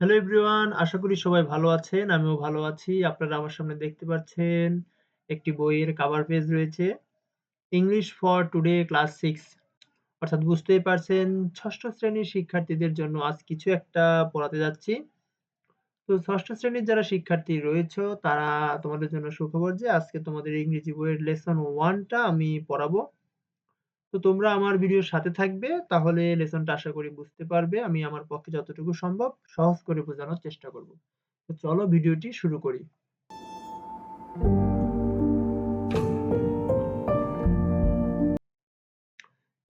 Hello everyone আশা করি সবাই ভালো আছেন। আমিও ভালো আছি। আপনারা আমার সামনে দেখতে পাচ্ছেন একটি বইয়ের কাভার পেজ রয়েছে। English for today class six অর্থাৎ বুঝতেই পারছেন, ষষ্ঠ শ্রেণির শিক্ষার্থীদের জন্য আজ কিছু একটা পড়াতে যাচ্ছি। তো ষষ্ঠ শ্রেণির যারা শিক্ষার্থী রয়েছো, তারা তোমাদের জন্য সুখবর যে আজকে তোমাদের ইংরেজি বইয়ের লেসন 1 টা আমি পড়াবো। তো তোমরা আমার ভিডিওর সাথে থাকবে তাহলে লেসনটা আশা করি বুঝতে পারবে। আমি আমার পক্ষে যতটুকু সম্ভব সহজ করে বোঝানোর চেষ্টা করব। তো চলো ভিডিওটি শুরু করি।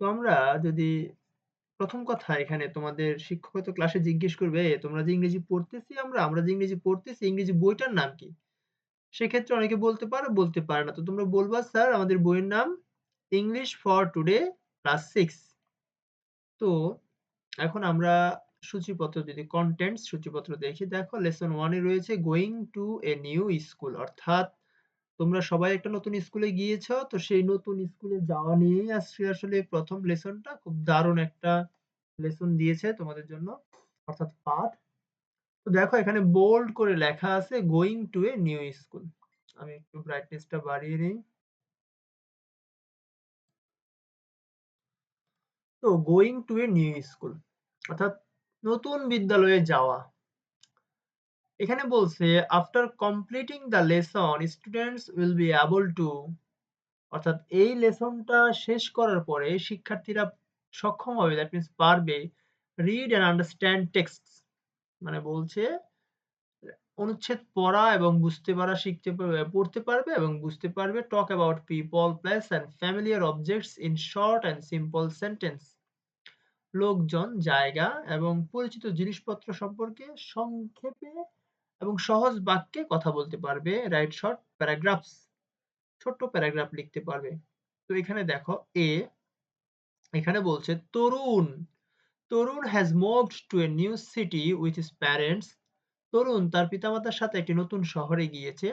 তো আমরা যদি প্রথম কথা এখানে তোমাদের শিক্ষক হয়তো ক্লাসে জিজ্ঞেস করবে, তোমরা যে ইংরেজি পড়তেছি আমরা, আমরা যে ইংরেজি পড়তেছি, ইংরেজি বইটার নাম কি?" সেক্ষেত্রে অনেকে বলতে পারে, বলতে পারে না। তো তোমরা বলবা, "স্যার আমাদের বইয়ের নাম English for today class six তো এখন আমরা সূচিপত্র যদি কনটেন্টস সূচিপত্র দেখি, দেখো লেসন 1 এ রয়েছে going to a new school অর্থাৎ তোমরা সবাই একটা নতুন স্কুলে গিয়েছো। তো সেই নতুন স্কুলে যাওয়া নিয়েই আজকে আসলে প্রথম লেসনটা খুব দারুণ একটা লেসন দিয়েছে তোমাদের জন্য অর্থাৎ পাঠ। তো দেখো এখানে বোল্ড করে লেখা আছে going to a new school. আমি একটু ব্রাইটনেসটা বাড়িয়ে নেই। তো going to a new school অর্থাৎ নতুন বিদ্যালয়ে যাওয়া। এখানে বলছে after completing the lesson students will be able to অর্থাৎ এই লেসনটা শেষ করার পরে শিক্ষার্থীরা সক্ষম হবে দ্যাট মিনস পারবে রিড অ্যান্ড আন্ডারস্ট্যান্ড টেক্সট মানে বলছে অনুচ্ছেদ পড়া এবং বুঝতে পারা, শিখতে পড়তে পারবে এবং বুঝতে পারবে talk about people place and familiar objects in short and simple sentence লোকজন, জায়গা এবং পরিচিত জিনিসপত্র সম্পর্কে সংক্ষেপে এবং সহজ বাক্যে কথা বলতে পারবে রাইট শর্ট প্যারাগ্রাফস ছোট্ট প্যারাগ্রাফ লিখতে পারবে। তো এখানে দেখো, এ, এখানে বলছে, Tarun Tarun has moved to a new city with his parents Tarun তার পিতামাতার সাথে একটি নতুন শহরে গিয়েছে।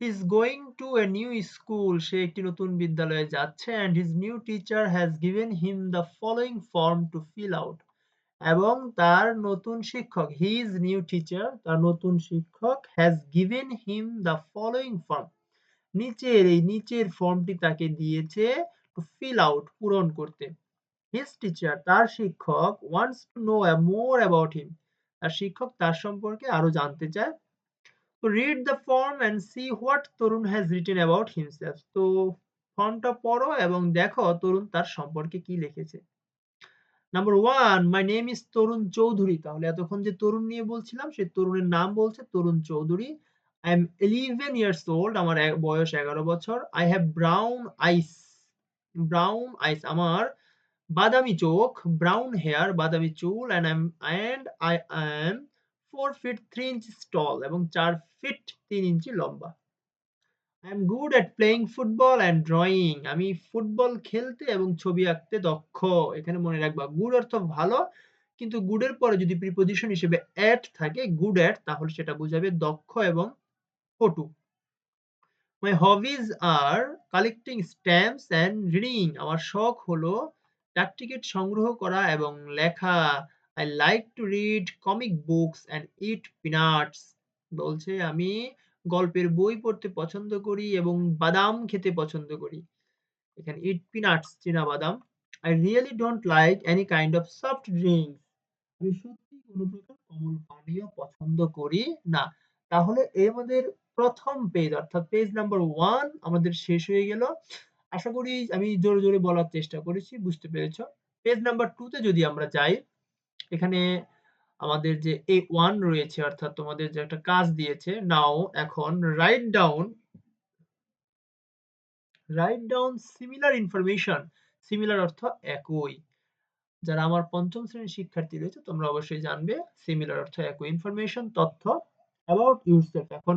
Is going to a new school সে একটি নতুন বিদ্যালয়ে যাচ্ছে and his new teacher has given him the following form to fill out এবং তার নতুন শিক্ষক হিজ নিউ টিচার তার নতুন শিক্ষক has given him the following form নিচের, এই নিচের ফর্মটি তাকে দিয়েছে টু ফিল আউট পূরণ করতে। হিজ টিচার তার শিক্ষক wants to know more about him তার শিক্ষক তার সম্পর্কে আরও জানতে চায়। তো read the form and see what Tarun has written about himself তো ফর্মটা পড়ো এবং দেখো তরুণ তার সম্পর্কে কি লিখেছে। Number one my name is Tarun Chowdhury তাহলে এতক্ষণ যে তরুণ নিয়ে বলছিলাম সে তরুণের নাম বলছে Tarun Chowdhury I am eleven years old আমার বয়স এগারো বছর। I have brown eyes brown eyes আমার বাদামি চোখ ব্রাউন হেয়ার বাদামি চুল and I and I am four feet three inches tall এবং চার ফিট তিন ইঞ্চি লম্বা। I am good at playing football and drawing আমি ফুটবল খেলতে এবং ছবি আঁকতে দক্ষ। এখানে মনে রাখবা গুড অর্থ ভালো, কিন্তু গুডের পরে যদি প্রিপোজিশন হিসেবে অ্যাট থাকে গুড অ্যাট তাহলে সেটা বোঝাবে দক্ষ এবং পটু my hobbies are collecting stamps and reading আমার শখ হলো ডাক টিকিট সংগ্রহ করা এবং লেখা I like to read comic books and eat peanuts বলছে, আমি গল্পের বই পড়তে পছন্দ করি এবং বাদাম খেতে পছন্দ করি। এখানে ইট পিনাটস চীনা বাদাম। I really don't like any kind of soft drinks আমি সত্যি কোনো প্রকার কোমল পানীয় পছন্দ করি না। তাহলে আমাদের প্রথম পেজ অর্থাৎ পেজ নাম্বার ওয়ান আমাদের শেষ হয়ে গেল। আশা করি আমি জোরে জোরে বলার চেষ্টা করেছি, বুঝতে পেরেছ। পেজ নাম্বার টু তে যদি আমরা যাই, এখানে আমাদের যে এ ওয়ান রয়েছে, অর্থাৎ তোমাদের যে একটা কাজ দিয়েছে নাও এখন write down write down similar information similar অর্থ একই। যারা আমার পঞ্চম শ্রেণির শিক্ষার্থী রয়েছে, তোমরা অবশ্যই জানবে সিমিলার অর্থ একই ইনফরমেশন তথ্য অ্যাবাউট ইউরসেলফ এখন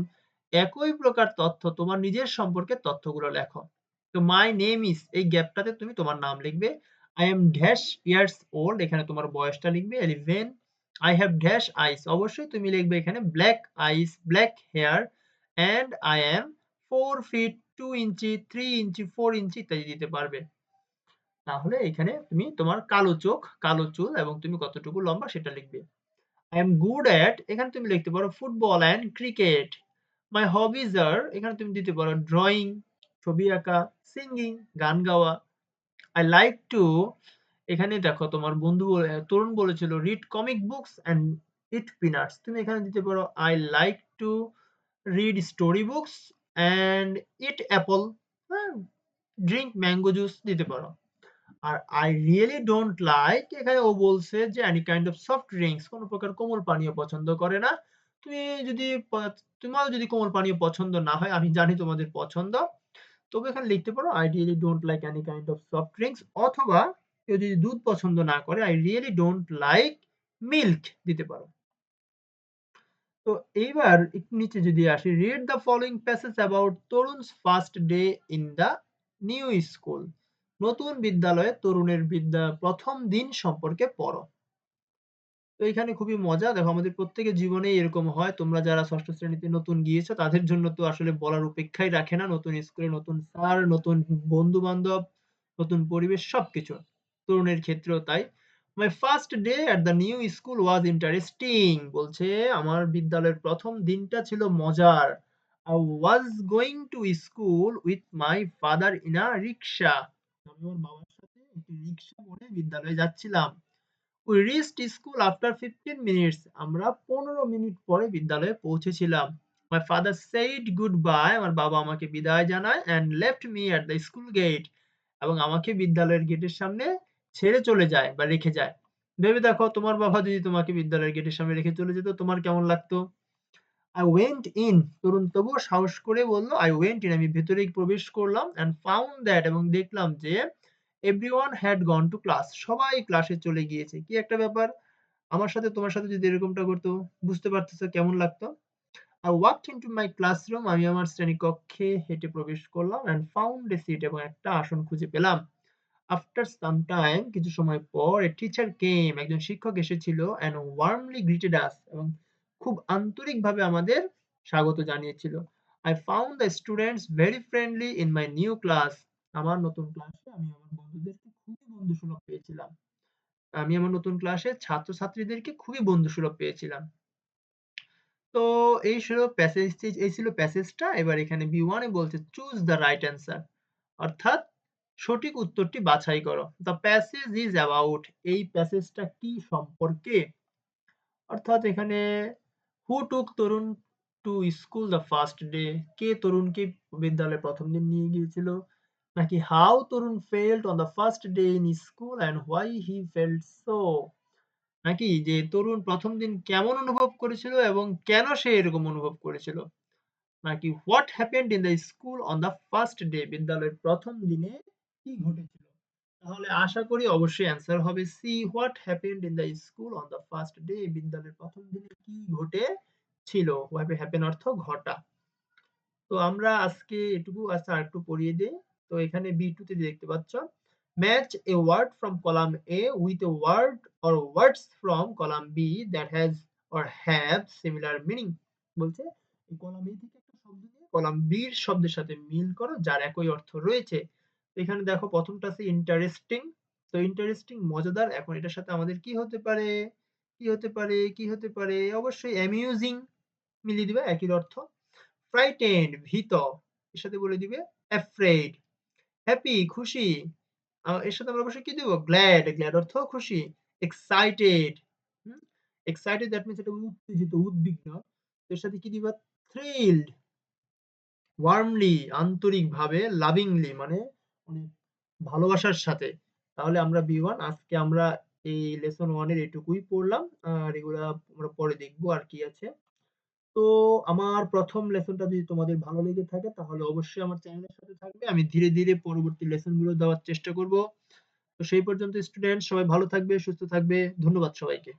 একই প্রকার তথ্য, তোমার নিজের সম্পর্কে তথ্যগুলো লেখো। তো মাই নেম ইজ এই গ্যাপটাতে তুমি তোমার নাম লিখবে। I am dash years old এখানে তোমার বয়সটা লিখবে eleven I have dash eyes অবশ্যই তুমি লিখবে এখানে black eyes black hair and I am four feet two inch three inch four inch ইত্যাদি দিতে পারবে। তাহলে এখানে তুমি তোমার কালো চোখ কালো চুল এবং তুমি কতটুকু লম্বা সেটা লিখবে। আই এম গুড অ্যাট এখানে তুমি লিখতে পারো football and cricket. My hobbies are এখানে তুমি দিতে পারো ড্রয়িং, ছবি আঁকা, সিঙ্গিং, গান গাওয়া। আই লাইক টু এখানে দেখো তোমার বন্ধু তরুণ বলেছিল read comic books and eat peanuts. তুমি এখানে দিতে পারো I like to read story books and eat apple? Drink mango juice দিতে পারো। আর আই রিয়েলি ডোন্ট লাইক এখানে ও বলছে যে any kind of soft drinks কোনো প্রকার কোমল পানীয় পছন্দ করে না। তুমি যদি প তোমারও যদি কোমল পানীয় পছন্দ না হয় আমি জানি তোমাদের পছন্দ। তবে এখানে লিখতে পারো I really don't like any kind of soft drinks অথবা কেউ যদি দুধ পছন্দ না করে I really don't like milk দিতে পারো। তো এইবার একটু নিচে যদি আসি read the following passage about Tarun's first day in the new school. নতুন বিদ্যালয়ে তরুণের বিদ্যা প্রথম দিন সম্পর্কে পড়ো। তো এখানে খুবই মজা। দেখো আমাদের প্রত্যেকের জীবনে এরকম হয়। তোমরা যারা ৬ষ্ঠ শ্রেণীতে নতুন গিয়েছো তাদের জন্য তো আসলে বলার অপেক্ষাই রাখে না। নতুন স্কুলে নতুন স্যার, নতুন বন্ধু-বান্ধব, নতুন পরিবেশ সবকিছু। তরুণের ক্ষেত্রেও তাই। My first day at the new school was interesting বলছে আমার বিদ্যালয়ের প্রথম দিনটা ছিল মজার। I was going to school with my father in a rickshaw. আমি আমার বাবার সাথে একটি রিক্সা করে বিদ্যালয়ে যাচ্ছিলাম। We reached school after 15 minutes. আমরা ১৫ মিনিট পরে বিদ্যালয়ে পৌঁছেছিলাম। My father father good bye আমার বাবা আমাকে বিদায় জানায় and left me at the school gate এবং আমাকে বিদ্যালয়ের গেটের সামনে ছেড়ে চলে যায় বা রেখে যায়। ভেবে দেখো, তোমার বাবা যদি তোমাকে বিদ্যালয়ের গেটের সামনে রেখে চলে যেত, তোমার কেমন লাগতো? আই ওয়েন্ট ইন তরুণ তবুও সাহস করে বলল আই ওয়েন্ট ইন আমি ভেতরে প্রবেশ করলাম অ্যান্ড ফাউন্ড দ্যাট এবং দেখলাম যে everyone had gone to class সবাই ক্লাসে চলে গিয়েছে। কি একটা ব্যাপার? আমার সাথে, তোমার সাথে যদি এরকমটা করতো বুঝতে পারতেছো কেমন লাগতো? আর walk into my classroom আমি আমার শ্রেণীকক্ষে হেঁটে প্রবেশ করলাম অ্যান্ড ফাউন্ড এ সিট এবং একটা আসন খুঁজে পেলাম। আফটার সাম টাইম কিছু সময় পর এ টিচার কেম একজন শিক্ষক এসেছিল এন্ড ওয়ার্মলি গ্রিটেড আস এবং খুব আন্তরিকভাবে আমাদের স্বাগত জানিয়েছিল। I found the students very friendly in my new class আমার নতুন ক্লাসে আমি আমার বন্ধুদেরকে খুবই বন্ধুসুলভ পেয়েছিলাম। আমি আমার নতুন ক্লাসে ছাত্রছাত্রীদেরকে খুবই বন্ধুসুলভ পেয়েছিলাম। তো এই ছিল প্যাসেজ এই ছিল প্যাসেজটা। এবার এখানে B1 এ বলছে, choose the right answer অর্থাৎ সঠিক উত্তরটি বাছাই করো। দ্য প্যাসেজ ইজ অ্যাবাউট এই প্যাসেজটা কি সম্পর্কে? অর্থাৎ এখানে who took Tarun to school the first day কে তরুণকে বিদ্যালয়ে প্রথম দিন নিয়ে গিয়েছিল? নাকি how Tarun felt on the first day in school and why he felt so? নাকি যে তরুণ প্রথম দিন কেমন অনুভব করেছিল এবং কেন সে এরকম অনুভব করেছিল? নাকি what happened in the school on the first day বিদ্যালয়ের প্রথম দিনে কি ঘটেছিল? তাহলে আশা করি অবশ্যই অ্যান্সার হবে C, what happened in the school on the first day বিদ্যালয়ের প্রথম দিনে কি ঘটেছিল? হোয়াট হ্যাপেন অর্থ ঘটা। তো আমরা আজকে এটুকু আচ্ছা আরেকটু পড়িয়ে দেই। তো এখানে বি টু তে দেখতে পাচ্ছ match a word from column A with a word or words from column B that has or have similar meaning বলছে কলাম A থেকে একটা শব্দ নিয়ে কলাম এর শব্দের সাথে মিল করো, যার একই অর্থ রয়েছে। এখানে দেখো ১ম টা আছে ইন্টারেস্টিং। তো ইন্টারেস্টিং মজাদার। এখন এটার সাথে আমাদের কি হতে পারে? কি হতে পারে? কি হতে পারে? অবশ্যই অ্যামিউজিং মিলিয়ে দিবা, একই অর্থ। ফ্রাইটেন্ড ভীত। এর সাথে বলে দিবে অ্যাফ্রেইড। হ্যাপি খুশি। এর সাথে আমরা অবশ্যই কি দিব? গ্ল্যাড। গ্ল্যাড অর্থ খুশি। এক্সাইটেড। এক্সাইটেড দ্যাট মিনস এটা উত্তেজিত, উদ্বিগ্ন। এর সাথে কি দিবা? থ্রিলড। ওয়ার্মলি আন্তরিকভাবে, লাভিংলি মানে অনেক ভালোবাসার সাথে। তাহলে আমরা বি ওয়ান আজকে আমরা এই লেসন 1 এর এটুকুই পড়লাম। আর এগুলা আমরা পরে দেখব আর কি আছে। তো আমার প্রথম লেসনটা যদি তোমাদের ভালো লেগে থাকে তাহলে অবশ্যই আমার চ্যানেলের সাথে থাকবে। আমি ধীরে, ধীরে পরবর্তী লেসনগুলো দেওয়ার চেষ্টা করব। তো সেই পর্যন্ত স্টুডেন্ট সবাই ভালো থাকবে, সুস্থ থাকবে। ধন্যবাদ সবাইকে।